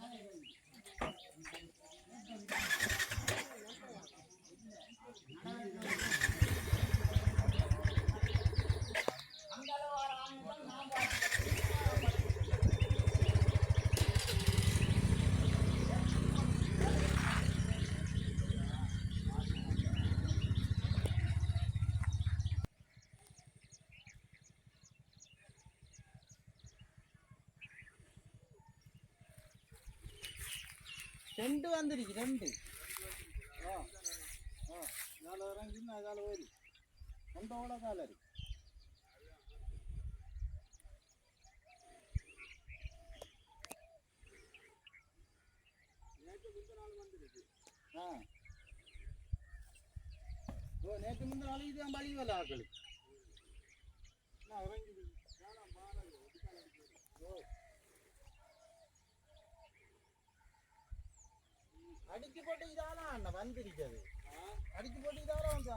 Hallelujah. ரெண்டு வந்துருக்கு ரெண்டு ஆ ஆ நாலு இறங்கி அதால ஓடி ரெண்டோட கால இருக்கு ஆ. ஓ நேற்று முந்தின நாளைக்கு தான் பழி வேலை ஆக்களுக்கு. நான் இறங்கி அடிச்சு போட்டு இதால அண்ணன் வந்திருக்கிறது. அடிச்சு போட்டு இதால வந்து